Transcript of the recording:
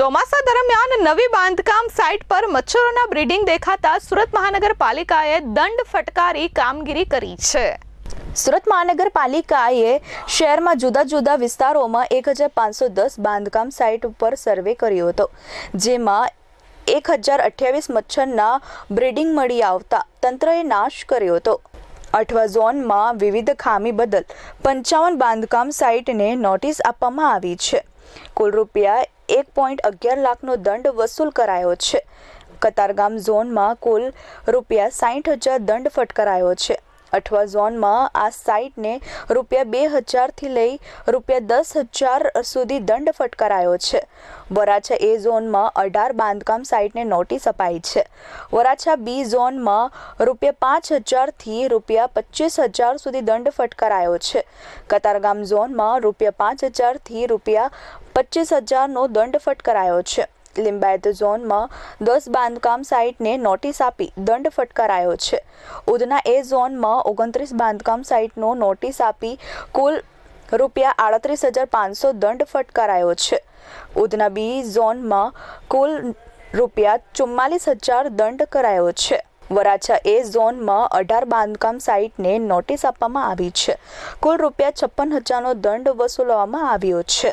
ચોમાસા દરમિયાન નવી બાંધકામ સાઇટ પર મચ્છરોના બ્રીડિંગ દેખાતા સુરત મહાનગરપાલિકાએ દંડ ફટકારી કામગીરી કરી છે. સુરત મહાનગરપાલિકાએ શહેરમાં જુદા જુદા વિસ્તારોમાં એક હજાર પાંચસો દસ બાંધકામ સાઇટ ઉપર સર્વે કર્યો હતો, જેમાં એક હજાર અઠ્યાવીસ મચ્છરના બ્રીડિંગ મળી આવતા તંત્રએ નાશ કર્યો હતો. અઠવા ઝોનમાં વિવિધ ખામી બદલ પંચાવન બાંધકામ સાઇટને નોટિસ આપવામાં આવી છે. કુલ રૂપિયા એક પોઈન્ટ અગિયાર લાખનો દંડ વસૂલ કરાયો છે. કતારગામ ઝોનમાં કુલ રૂપિયા સાઠ હજાર દંડ ફટકારાયો છે. અઠવા ઝોનમાં આ સાઇટને રૂપિયા બે હજારથી લઈ રૂપિયા દસ હજાર સુધી દંડ ફટકારાયો છે. વરાછા એ ઝોનમાં અઢાર બાંધકામ સાઇટને નોટિસ અપાઈ છે. વરાછા બી ઝોનમાં રૂપિયા પાંચ હજારથી રૂપિયા પચીસ હજાર સુધી દંડ ફટકારાયો છે. કતારગામ ઝોનમાં રૂપિયા પાંચ હજારથી રૂપિયા પચીસ હજારનો દંડ ફટકારાયો છે. લિંબાયત ઝોનમાં દસ બાંધકામ સાઇટને નોટિસ આપી દંડ ફટકારાયો છે. ઉધના એ ઝોનમાં ઓગણત્રીસ બાંધકામ સાઇટનો નોટિસ આપી કુલ રૂપિયા આડત્રીસ હજાર પાંચસો દંડ ફટકારાયો છે. ઉધના બી ઝોનમાં કુલ રૂપિયા ચુમ્માલીસ હજાર દંડ કરાયો છે. વરાછા એ ઝોનમાં અઢાર બાંધકામ સાઇટને નોટિસ આપવામાં આવી છે. કુલ રૂપિયા છપ્પન હજારનો દંડ વસૂલવામાં આવ્યો છે.